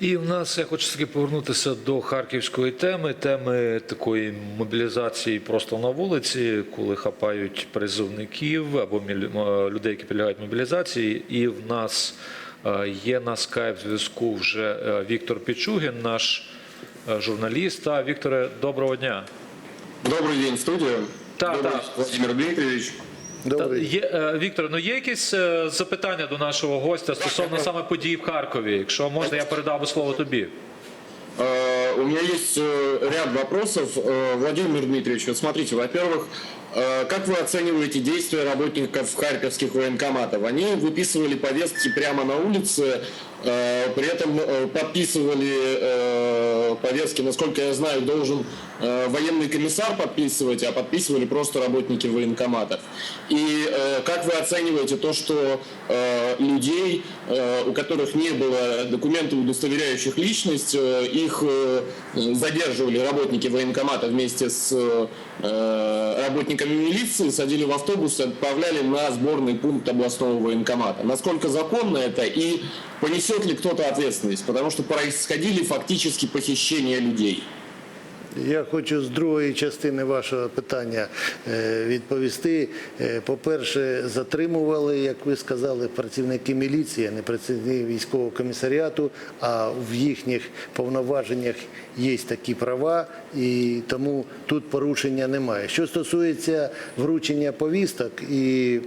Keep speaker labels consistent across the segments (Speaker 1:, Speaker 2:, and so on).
Speaker 1: І в нас я хочу таки повернутися до харківської теми, теми такої мобілізації просто на вулиці, коли хапають призовників або людей, які підлягають мобілізації. І в нас є на скайп зв'язку вже Віктор Пічугін, наш журналіст. Вікторе, доброго дня.
Speaker 2: Добрый день, студия.
Speaker 1: Да,
Speaker 2: Добрый
Speaker 1: да.
Speaker 2: Владимир Дмитриевич.
Speaker 1: Та, є, е, Віктор, ну є якісь е, запитання до нашого гостя стосовно саме подій в Харкові? Якщо можна, я передав би слово тобі.
Speaker 2: Э, У меня есть э, ряд вопросов. Э, Владимир Дмитриевич, вот смотрите, во-первых, э, как вы оцениваете действия работников харьковских военкоматов? Они выписывали повестки прямо на улице, э, при этом э, подписывали э, повестки, насколько я знаю, должен э, военный комиссар подписывать, а подписывали просто работники военкоматов. И как вы оцениваете то, что людей, у которых не было документов, удостоверяющих личность, их задерживали работники военкомата вместе с работниками милиции, садили в автобус и отправляли на сборный пункт областного военкомата. Насколько законно это и понесет ли кто-то ответственность? Потому что происходили фактически похищения людей.
Speaker 3: Я хочу з другої частини вашого питання е, відповісти. Е, По-перше, затримували, як ви сказали, працівники міліції, а не працівники військового комісаріату, а в їхніх повноваженнях є такі права, і тому тут порушення немає. Що стосується вручення повісток і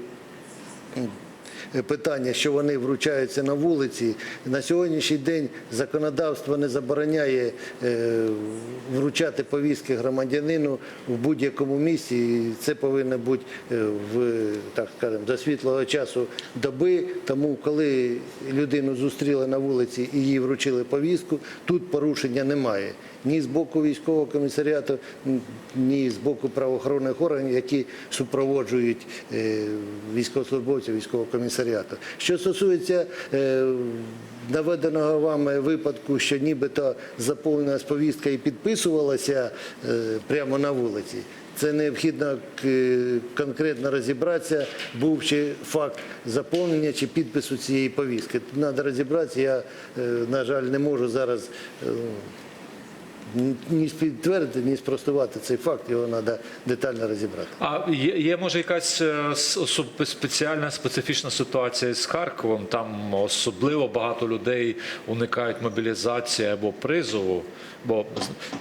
Speaker 3: питання, що вони вручаються на вулиці. На сьогоднішній день законодавство не забороняє е, вручати повістки громадянину в будь-якому місці. Це повинно бути е, в так скажемо, до світлого часу доби. Тому, коли людину зустріли на вулиці і їй вручили повістку, тут порушення немає. Ні з боку військового комісаріату, ні з боку правоохоронних органів, які супроводжують е, військовослужбовців військового комісаріату. Що стосується е, наведеного вами випадку, що нібито заповнилась повістка і підписувалася е, прямо на вулиці. Це необхідно е, конкретно розібратися, був чи факт заповнення чи підпису цієї повістки. Тут треба розібратися. Я, на жаль, не можу зараз ні підтвердити, ні спростувати цей факт. Його треба детально розібрати.
Speaker 1: А є, є може якась е, спеціальна специфічна ситуація з Харковом? Там особливо багато людей уникають мобілізації або призову. Бо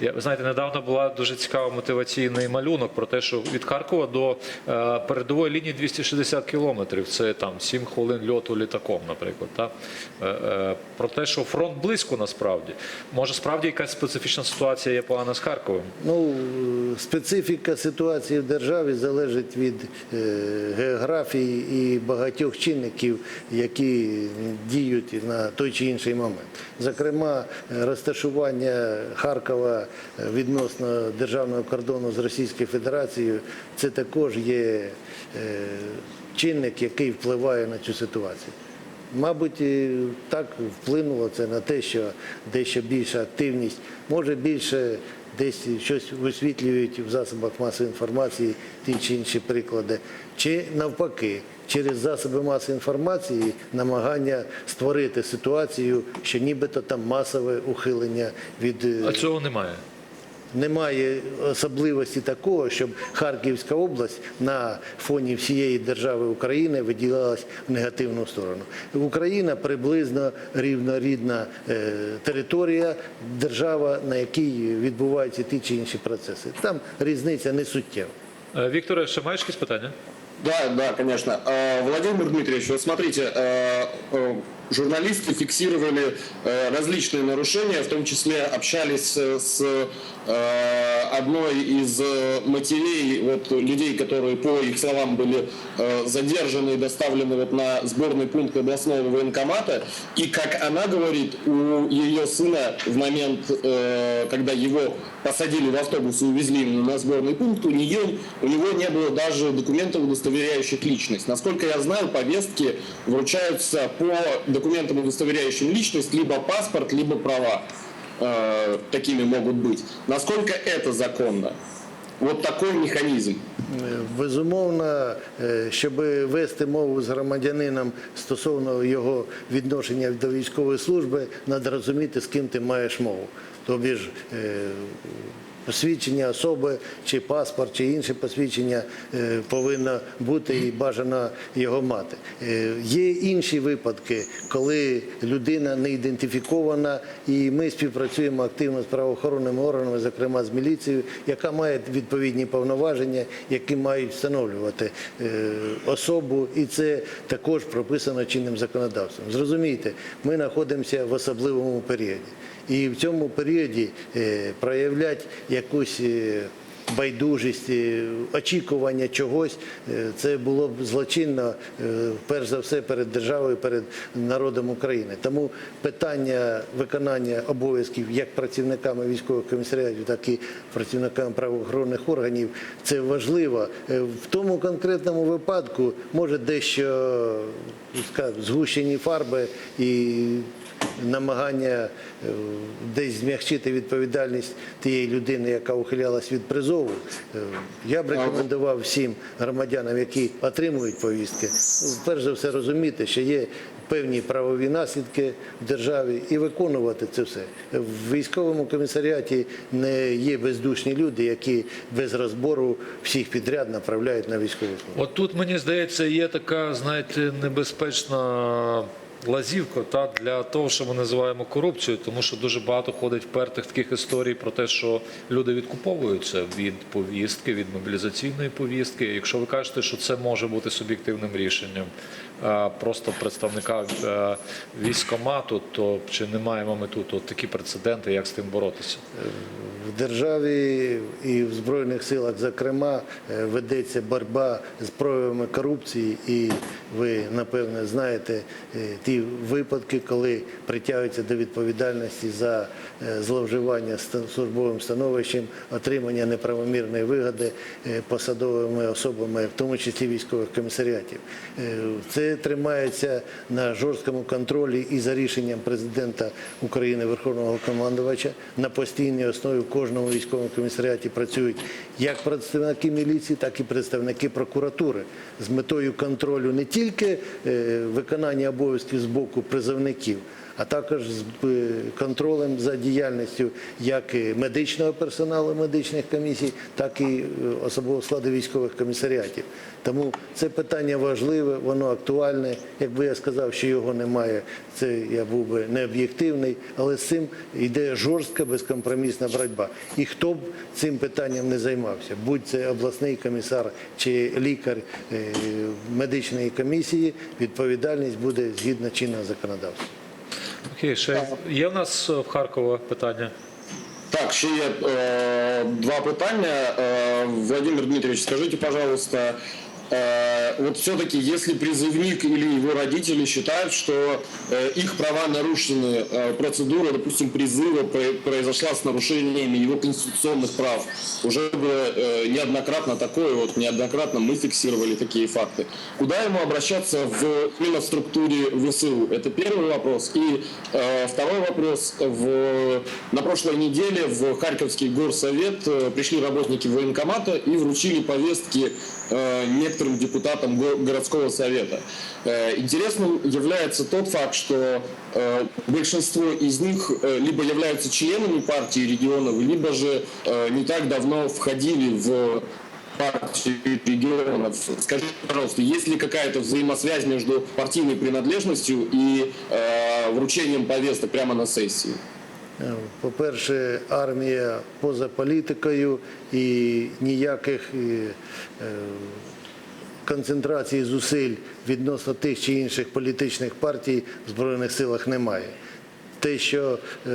Speaker 1: я знаєте, недавно була дуже цікава мотиваційний малюнок про те, що від Харкова до е, передової лінії 260 кілометрів. Це там 7 хвилин льоту літаком, наприклад. Та? Е, про те, що фронт близько насправді. Може, справді якась специфічна ситуація є погана з Харковом?
Speaker 3: Ну, специфіка ситуації в державі залежить від е, географії і багатьох чинників, які діють на той чи інший момент. Зокрема, розташування Харкова відносно державного кордону з Російською Федерацією це також є е, чинник, який впливає на цю ситуацію. Мабуть, так вплинуло це на те, що дещо більша активність, може більше десь щось висвітлюють в засобах масової інформації, ті чи інші приклади, чи навпаки, через засоби масової інформації намагання створити ситуацію, що нібито там масове ухилення від
Speaker 1: А цього немає
Speaker 3: немає особливості такого, щоб Харківська область на фоні всієї держави України виділялась в негативну сторону. Україна приблизно рівнорідна е, територія, держава, на якій відбуваються ті чи інші процеси. Там різниця не суттєва.
Speaker 1: Е, Вікторе, ще маєш якісь питання?
Speaker 2: Да, да, конечно. Э, Владимир Дмитриевич, вот смотрите, э, э, журналисты фиксировали э, различные нарушения, в том числе общались э, с э, одной из матерей, вот, людей, которые, по их словам, были задержаны и доставлены вот на сборный пункт областного военкомата. И, как она говорит, у ее сына в момент, когда его посадили в автобус и увезли на сборный пункт, у, нее, у него не было даже документов, удостоверяющих личность. Насколько я знаю, повестки вручаются по документам, удостоверяющим личность, либо паспорт, либо права. Э, такими могут быть. Насколько это законно? вот такой механизм?
Speaker 3: Безумовно, е, щоб вести мову з громадянином стосовно його відношення до військової служби, треба розуміти, з ким ти маєш мову. Тобі ж посвідчення особи, чи паспорт, чи інше посвідчення е, повинно бути і бажано його мати. Е, Є інші випадки, коли людина не ідентифікована, і ми співпрацюємо активно з правоохоронними органами, зокрема з міліцією, яка має відповідні повноваження, які мають встановлювати е, особу, і це також прописано чинним законодавством. Зрозумійте, ми знаходимося в особливому періоді. І в цьому періоді проявлять якусь е, байдужість, е, очікування чогось, е, це було б злочинно, е, перш за все, перед державою, перед народом України. Тому питання виконання обов'язків як працівниками військових комісаріатів, так і працівниками правоохоронних органів це важливо. В тому конкретному випадку може дещо згущені фарби і намагання десь змягчити відповідальність тієї людини, яка ухилялась від призову. Е, Я б рекомендував всім громадянам, які отримують повістки, перш за все розуміти, що є певні правові наслідки в державі і виконувати це все. В військовому комісаріаті не є бездушні люди, які без розбору всіх підряд направляють на військову службу.
Speaker 1: От тут мені здається, є така, знаєте, небезпечна лазівка та для того, що ми називаємо корупцією, тому що дуже багато ходить впертих таких історій про те, що люди відкуповуються від повістки, від мобілізаційної повістки. Якщо ви кажете, що це може бути суб'єктивним рішенням просто представника е, військомату, то чи не маємо ми тут от такі прецеденти, як з тим боротися?
Speaker 3: В державі і в Збройних силах, зокрема, е, ведеться боротьба з проявами корупції, і ви, напевне, знаєте е, ті випадки, коли притягуються до відповідальності за е, зловживання службовим становищем, отримання неправомірної вигоди е, посадовими особами, в тому числі військових комісаріатів. Е, Тримається на жорсткому контролі і за рішенням президента України, Верховного командувача на постійній основі в кожному військовому комісаріаті працюють як представники міліції, так і представники прокуратури з метою контролю не тільки е, виконання обов'язків з боку призовників. А також з е, контролем за діяльністю як медичного персоналу медичних комісій, так і е, особового складу військових комісаріатів. Тому це питання важливе, воно актуальне. Якби я сказав, що його немає, це я був би необ'єктивний, але з цим йде жорстка безкомпромісна боротьба. І хто б цим питанням не займався, будь це обласний комісар чи лікар е, медичної комісії, відповідальність буде згідно чинного законодавства.
Speaker 1: Окей, ще є в нас е, в Харкова питання.
Speaker 2: Так, ще є е, два питання. Е, Владимир Дмитриевич, скажите, пожалуйста, э, вот все-таки, если призывник или его родители считают, что э, их права нарушены, э, процедура, допустим, призыва про- произошла с нарушениями его конституционных прав, уже бы э, неоднократно такое, вот неоднократно мы фиксировали такие факты. Куда ему обращаться в именно в структуре ВСУ? Это первый вопрос. И э, второй вопрос. В, на прошлой неделе в Харьковский горсовет э, пришли работники военкомата и вручили повестки э, некоторым депутатам го- городского совета. Э, Интересным является тот факт, что э, большинство из них э, либо являются членами партии регионов, либо же э, не так давно входили в партию регионов. Скажите, пожалуйста, есть ли какая-то взаимосвязь между партийной принадлежностью и э, вручением повесток прямо на сессии?
Speaker 3: Е, По-перше, армія поза політикою і ніяких е, концентрацій зусиль відносно тих чи інших політичних партій в Збройних силах немає. Те, що е,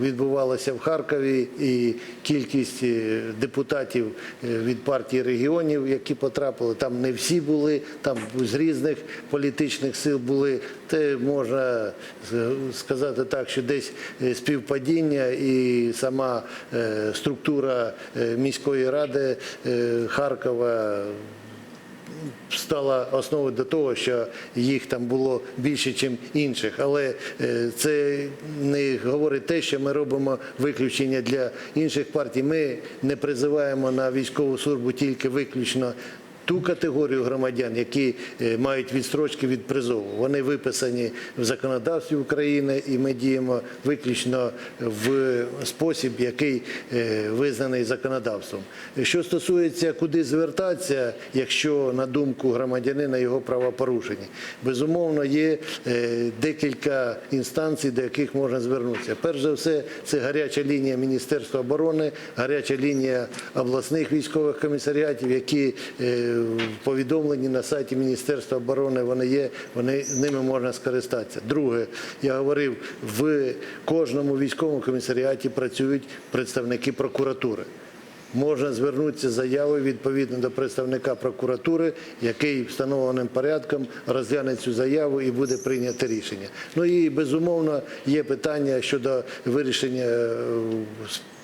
Speaker 3: відбувалося в Харкові, і кількість е, депутатів е, від партії регіонів, які потрапили, там не всі були, там з різних політичних сил були. Те можна сказати так, що десь співпадіння і сама структура міської ради Харкова стала основою до того, що їх там було більше, ніж інших. Але е, це не говорить те, що ми робимо виключення для інших партій. Ми не призиваємо на військову службу тільки виключно. Ту категорію громадян, які е, мають відстрочки від призову, вони виписані в законодавстві України, і ми діємо виключно в спосіб, який е, визнаний законодавством. Що стосується, куди звертатися, якщо на думку громадянина його права порушені, безумовно є е, декілька інстанцій, до яких можна звернутися. Перш за все, це гаряча лінія Міністерства оборони, гаряча лінія обласних військових комісаріатів, які повідомлені на сайті Міністерства оборони. Вони є, вони ними можна скористатися. Друге, я говорив, в кожному військовому комісаріаті працюють представники прокуратури. Можна звернутися з заявою відповідно до представника прокуратури, який встановленим порядком розгляне цю заяву і буде прийнято рішення. Ну і безумовно є питання щодо вирішення е,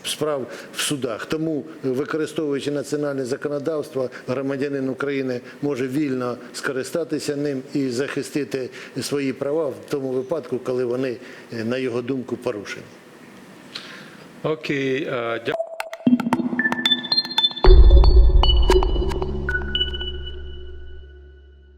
Speaker 3: справ в судах. Тому, використовуючи національне законодавство, громадянин України може вільно скористатися ним і захистити свої права в тому випадку, коли вони, е, на його думку, порушені.
Speaker 1: Окей, е, дякую.